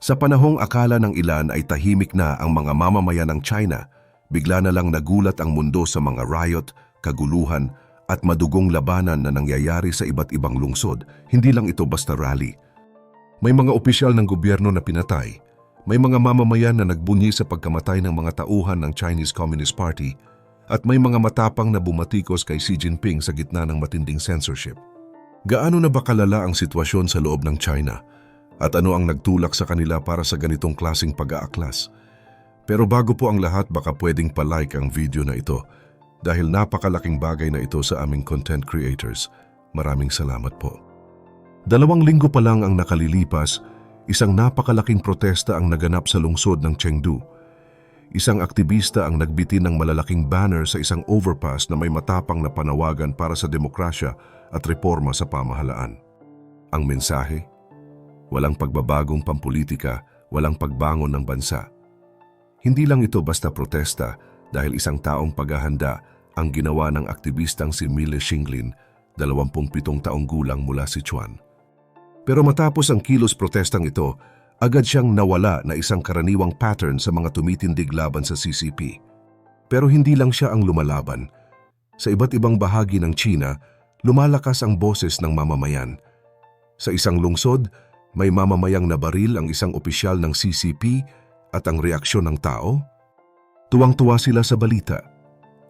Sa panahong akala ng ilan ay tahimik na ang mga mamamayan ng China, bigla na lang nagulat ang mundo sa mga riot, kaguluhan at madugong labanan na nangyayari sa iba't ibang lungsod. Hindi lang ito basta rally. May mga opisyal ng gobyerno na pinatay. May mga mamamayan na nagbunyi sa pagkamatay ng mga tauhan ng Chinese Communist Party at may mga matapang na bumatikos kay Xi Jinping sa gitna ng matinding censorship. Gaano na ba kalala ang sitwasyon sa loob ng China? At ano ang nagtulak sa kanila para sa ganitong klasing pag-aaklas? Pero bago po ang lahat baka pwedeng palike ang video na ito dahil napakalaking bagay na ito sa aming content creators. Maraming salamat po. Dalawang linggo pa lang ang nakalilipas, isang napakalaking protesta ang naganap sa lungsod ng Chengdu. Isang aktivista ang nagbitin ng malalaking banner sa isang overpass na may matapang na panawagan para sa demokrasya at reforma sa pamahalaan. Ang mensahe? Walang pagbabagong pampolitika, walang pagbangon ng bansa. Hindi lang ito basta protesta dahil isang taong paghahanda ang ginawa ng aktivistang si Mille Shinglin, 27 taong gulang mula si Chuan. Pero matapos ang kilos protestang ito, agad siyang nawala na isang karaniwang pattern sa mga tumitindig laban sa CCP. Pero hindi lang siya ang lumalaban. Sa iba't ibang bahagi ng China, lumalakas ang boses ng mamamayan. Sa isang lungsod, may mamamayang nabaril ang isang opisyal ng CCP at ang reaksyon ng tao? Tuwang-tuwa sila sa balita.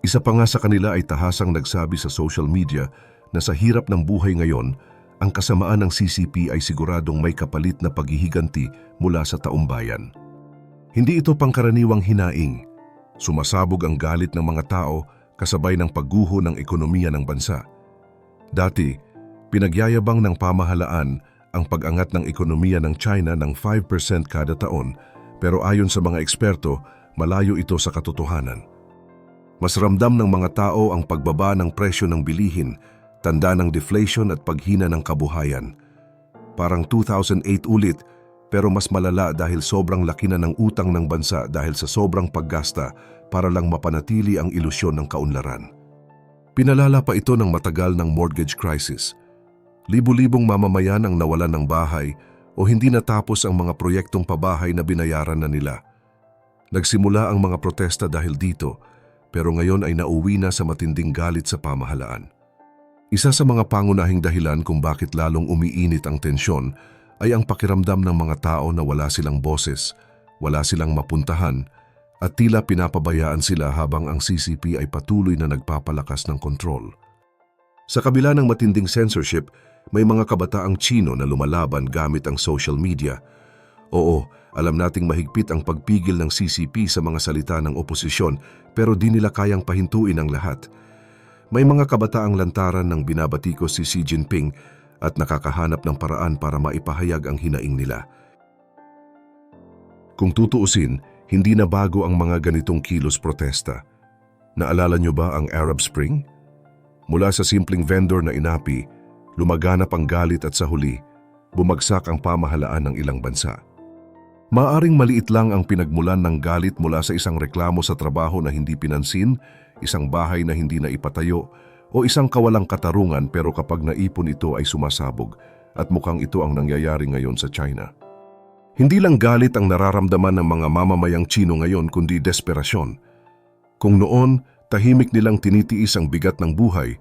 Isa pa nga sa kanila ay tahasang nagsabi sa social media na sa hirap ng buhay ngayon, ang kasamaan ng CCP ay siguradong may kapalit na paghihiganti mula sa taumbayan. Hindi ito pangkaraniwang hinaing. Sumasabog ang galit ng mga tao kasabay ng pagguho ng ekonomiya ng bansa. Dati, pinagyayabang ng pamahalaan ang pag-angat ng ekonomiya ng China ng 5% kada taon pero ayon sa mga eksperto, malayo ito sa katotohanan. Mas ramdam ng mga tao ang pagbaba ng presyo ng bilihin, tanda ng deflation at paghina ng kabuhayan. Parang 2008 ulit pero mas malala dahil sobrang laki na ng utang ng bansa dahil sa sobrang paggasta para lang mapanatili ang ilusyon ng kaunlaran. Pinalala pa ito ng matagal ng mortgage crisis. Libu-libong mamamayan ang nawalan ng bahay o hindi natapos ang mga proyektong pabahay na binayaran na nila. Nagsimula ang mga protesta dahil dito, pero ngayon ay nauwi na sa matinding galit sa pamahalaan. Isa sa mga pangunahing dahilan kung bakit lalong umiinit ang tensyon ay ang pakiramdam ng mga tao na wala silang boses, wala silang mapuntahan, at tila pinapabayaan sila habang ang CCP ay patuloy na nagpapalakas ng kontrol. Sa kabila ng matinding censorship, may mga kabataang Chino na lumalaban gamit ang social media. Oo, alam nating mahigpit ang pagpigil ng CCP sa mga salita ng oposisyon pero di nila kayang pahintuin ang lahat. May mga kabataang lantaran ng binabatikos si Xi Jinping at nakakahanap ng paraan para maipahayag ang hinaing nila. Kung tutuusin, hindi na bago ang mga ganitong kilos protesta. Naalala niyo ba ang Arab Spring? Mula sa simpleng vendor na inapi, lumaganap ang galit at sa huli, bumagsak ang pamahalaan ng ilang bansa. Maaring maliit lang ang pinagmulan ng galit mula sa isang reklamo sa trabaho na hindi pinansin, isang bahay na hindi na ipatayo, o isang kawalang katarungan pero kapag naipon ito ay sumasabog at mukhang ito ang nangyayari ngayon sa China. Hindi lang galit ang nararamdaman ng mga mamamayang Chino ngayon kundi desperasyon. Kung noon, tahimik nilang tinitiis ang bigat ng buhay,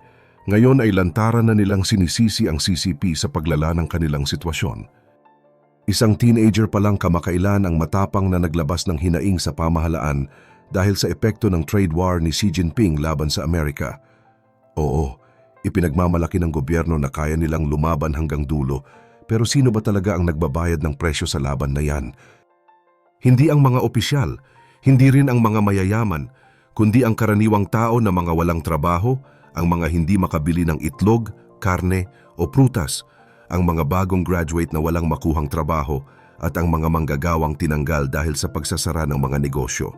ngayon ay lantaran na nilang sinisisi ang CCP sa paglala ng kanilang sitwasyon. Isang teenager pa lang kamakailan ang matapang na naglabas ng hinaing sa pamahalaan dahil sa epekto ng trade war ni Xi Jinping laban sa Amerika. Oo, ipinagmamalaki ng gobyerno na kaya nilang lumaban hanggang dulo pero sino ba talaga ang nagbabayad ng presyo sa laban na yan? Hindi ang mga opisyal, hindi rin ang mga mayayaman, kundi ang karaniwang tao na mga walang trabaho, ang mga hindi makabili ng itlog, karne o prutas, ang mga bagong graduate na walang makuhang trabaho at ang mga manggagawang tinanggal dahil sa pagsasara ng mga negosyo.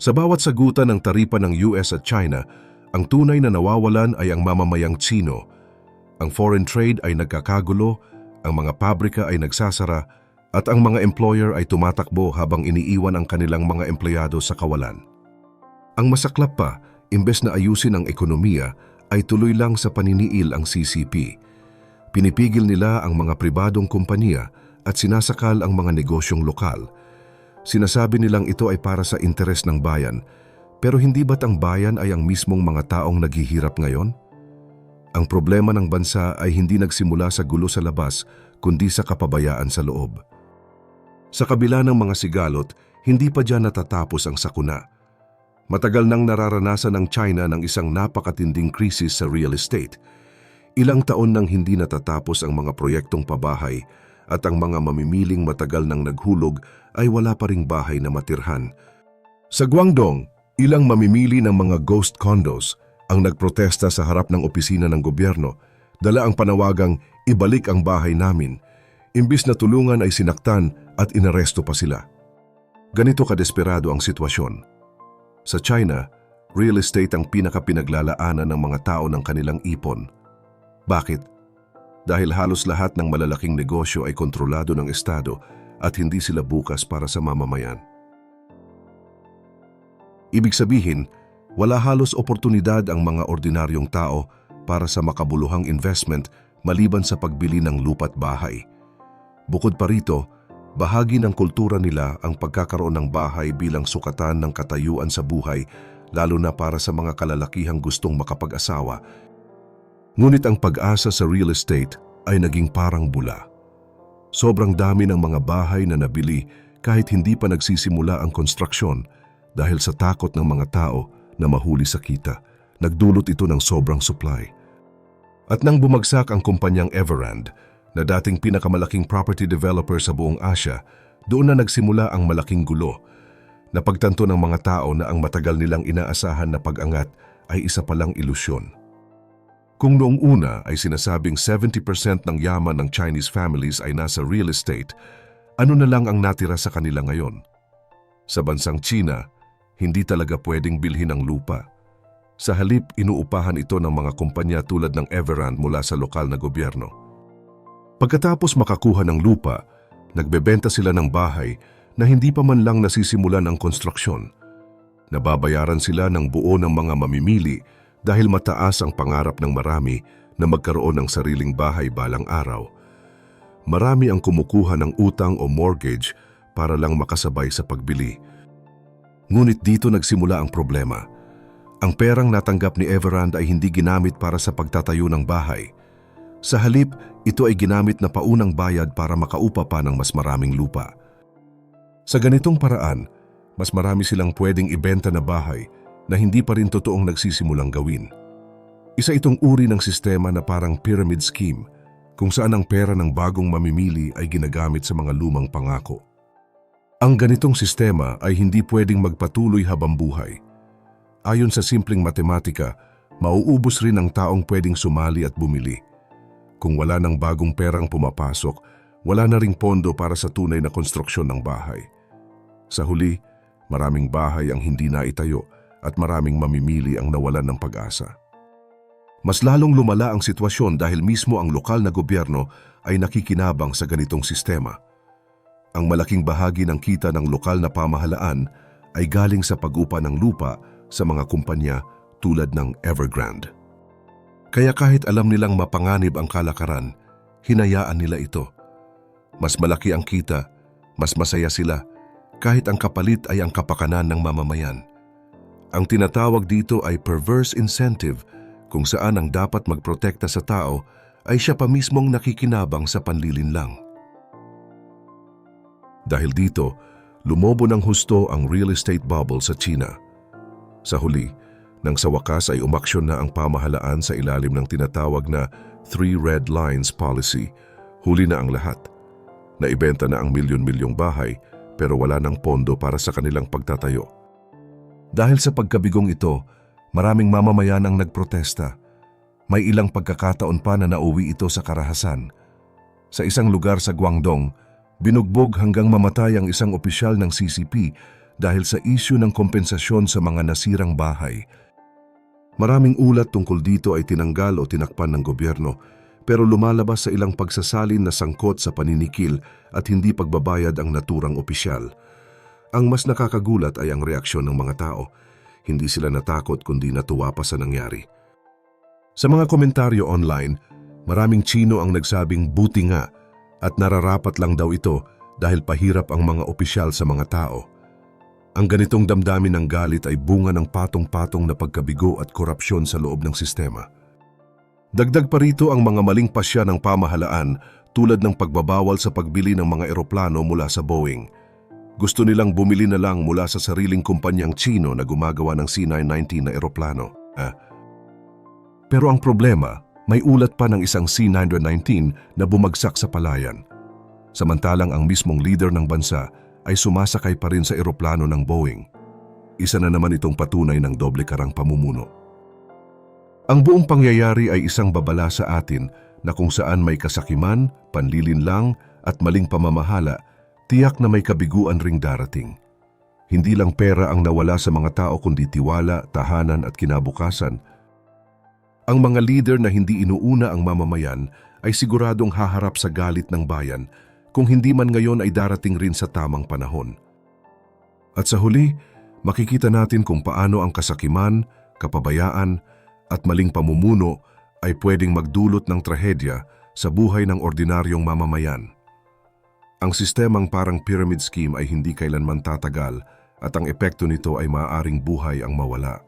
Sa bawat sagutan ng taripa ng US at China, ang tunay na nawawalan ay ang mamamayang Chino. Ang foreign trade ay nagkakagulo, ang mga pabrika ay nagsasara, at ang mga employer ay tumatakbo habang iniiwan ang kanilang mga empleyado sa kawalan. Ang masaklap pa, imbes na ayusin ang ekonomiya, ay tuloy lang sa paniniil ang CCP. Pinipigil nila ang mga pribadong kumpanya, at sinasakal ang mga negosyong lokal. Sinasabi nilang ito ay para sa interes ng bayan, pero hindi ba't ang bayan ay ang mismong mga taong naghihirap ngayon? Ang problema ng bansa ay hindi nagsimula sa gulo sa labas, kundi sa kapabayaan sa loob. Sa kabila ng mga sigalot, hindi pa dyan natatapos ang sakuna. Matagal nang nararanasan ng China ng isang napakatinding krisis sa real estate. Ilang taon nang hindi natatapos ang mga proyektong pabahay at ang mga mamimiling matagal nang naghulog ay wala pa ring bahay na matirhan. Sa Guangdong, ilang mamimili ng mga ghost condos ang nagprotesta sa harap ng opisina ng gobyerno, dala ang panawagang ibalik ang bahay namin. Imbis na tulungan ay sinaktan at inaresto pa sila. Ganito kadesperado ang sitwasyon. Sa China, real estate ang pinakapinaglalaanan ng mga tao ng kanilang ipon. Bakit? Dahil halos lahat ng malalaking negosyo ay kontrolado ng Estado at hindi sila bukas para sa mamamayan. Ibig sabihin, wala halos oportunidad ang mga ordinaryong tao para sa makabuluhang investment maliban sa pagbili ng lupa't bahay. Bukod pa rito, bahagi ng kultura nila ang pagkakaroon ng bahay bilang sukatan ng katayuan sa buhay lalo na para sa mga kalalakihang gustong makapag-asawa. Ngunit ang pag-asa sa real estate ay naging parang bula. Sobrang dami ng mga bahay na nabili kahit hindi pa nagsisimula ang konstruksyon dahil sa takot ng mga tao na mahuli sa kita. Nagdulot ito ng sobrang supply. At nang bumagsak ang kumpanyang Everand, na dating pinakamalaking property developer sa buong Asia, doon na nagsimula ang malaking gulo. Napagtanto ng mga tao na ang matagal nilang inaasahan na pag-angat ay isa palang ilusyon. Kung noong una ay sinasabing 70% ng yaman ng Chinese families ay nasa real estate, ano na lang ang natira sa kanila ngayon? Sa bansang China, hindi talaga pwedeng bilhin ang lupa. Sa halip, inuupahan ito ng mga kumpanya tulad ng Everand mula sa lokal na gobyerno. Pagkatapos makakuha ng lupa, nagbebenta sila ng bahay na hindi pa man lang nasisimulan ang konstruksyon. Nababayaran sila ng buo ng mga mamimili dahil mataas ang pangarap ng marami na magkaroon ng sariling bahay balang araw. Marami ang kumukuha ng utang o mortgage para lang makasabay sa pagbili. Ngunit dito nagsimula ang problema. Ang perang natanggap ni Everand ay hindi ginamit para sa pagtatayo ng bahay. Sa halip, ito ay ginamit na paunang bayad para makaupa pa ng mas maraming lupa. Sa ganitong paraan, mas marami silang pwedeng ibenta na bahay na hindi pa rin totoong nagsisimulang gawin. Isa itong uri ng sistema na parang pyramid scheme kung saan ang pera ng bagong mamimili ay ginagamit sa mga lumang pangako. Ang ganitong sistema ay hindi pwedeng magpatuloy habang buhay. Ayon sa simpleng matematika, mauubos rin ang taong pwedeng sumali at bumili. Kung wala ng bagong perang pumapasok, wala na ring pondo para sa tunay na konstruksyon ng bahay. Sa huli, maraming bahay ang hindi naitayo at maraming mamimili ang nawalan ng pag-asa. Mas lalong lumala ang sitwasyon dahil mismo ang lokal na gobyerno ay nakikinabang sa ganitong sistema. Ang malaking bahagi ng kita ng lokal na pamahalaan ay galing sa pag-upa ng lupa sa mga kumpanya tulad ng Evergrande. Kaya kahit alam nilang mapanganib ang kalakaran, hinayaan nila ito. Mas malaki ang kita, mas masaya sila, kahit ang kapalit ay ang kapakanan ng mamamayan. Ang tinatawag dito ay perverse incentive kung saan ang dapat magprotekta sa tao ay siya pa mismong nakikinabang sa panlilin lang. Dahil dito, lumobo ng husto ang real estate bubble sa China. Sa huli, nang sa wakas ay umaksyon na ang pamahalaan sa ilalim ng tinatawag na Three Red Lines Policy, huli na ang lahat. Naibenta na ang milyon-milyong bahay pero wala ng pondo para sa kanilang pagtatayo. Dahil sa pagkabigong ito, maraming mamamayan ang nagprotesta. May ilang pagkakataon pa na nauwi ito sa karahasan. Sa isang lugar sa Guangdong, binugbog hanggang mamatay ang isang opisyal ng CCP dahil sa isyu ng kompensasyon sa mga nasirang bahay. Maraming ulat tungkol dito ay tinanggal o tinakpan ng gobyerno pero lumalabas sa ilang pagsasalin na sangkot sa paninikil at hindi pagbabayad ang naturang opisyal. Ang mas nakakagulat ay ang reaksyon ng mga tao. Hindi sila natakot kundi natuwa pa sa nangyari. Sa mga komentaryo online, maraming Chino ang nagsabing buti nga At nararapat lang daw ito dahil pahirap ang mga opisyal sa mga tao. Ang ganitong damdamin ng galit ay bunga ng patong-patong na pagkabigo at korupsyon sa loob ng sistema. Dagdag pa rito ang mga maling pasya ng pamahalaan tulad ng pagbabawal sa pagbili ng mga eroplano mula sa Boeing. Gusto nilang bumili na lang mula sa sariling kumpanyang Chino na gumagawa ng C-919 na eroplano. Ah. Pero ang problema, may ulat pa ng isang C-919 na bumagsak sa palayan. Samantalang ang mismong leader ng bansa ay sumasakay pa rin sa eroplano ng Boeing. Isa na naman itong patunay ng doble karang pamumuno. Ang buong pangyayari ay isang babala sa atin na kung saan may kasakiman, panlilinlang at maling pamamahala, tiyak na may kabiguan ring darating. Hindi lang pera ang nawala sa mga tao kundi tiwala, tahanan at kinabukasan. Ang mga leader na hindi inuuna ang mamamayan ay siguradong haharap sa galit ng bayan kung hindi man ngayon ay darating rin sa tamang panahon. At sa huli, makikita natin kung paano ang kasakiman, kapabayaan at maling pamumuno ay pwedeng magdulot ng trahedya sa buhay ng ordinaryong mamamayan. Ang sistemang parang pyramid scheme ay hindi kailanman tatagal at ang epekto nito ay maaaring buhay ang mawala.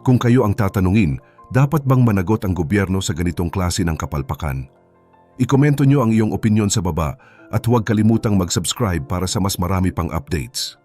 Kung kayo ang tatanungin, dapat bang managot ang gobyerno sa ganitong klase ng kapalpakan? Ikomento nyo ang iyong opinion sa baba at huwag kalimutang mag-subscribe para sa mas marami pang updates.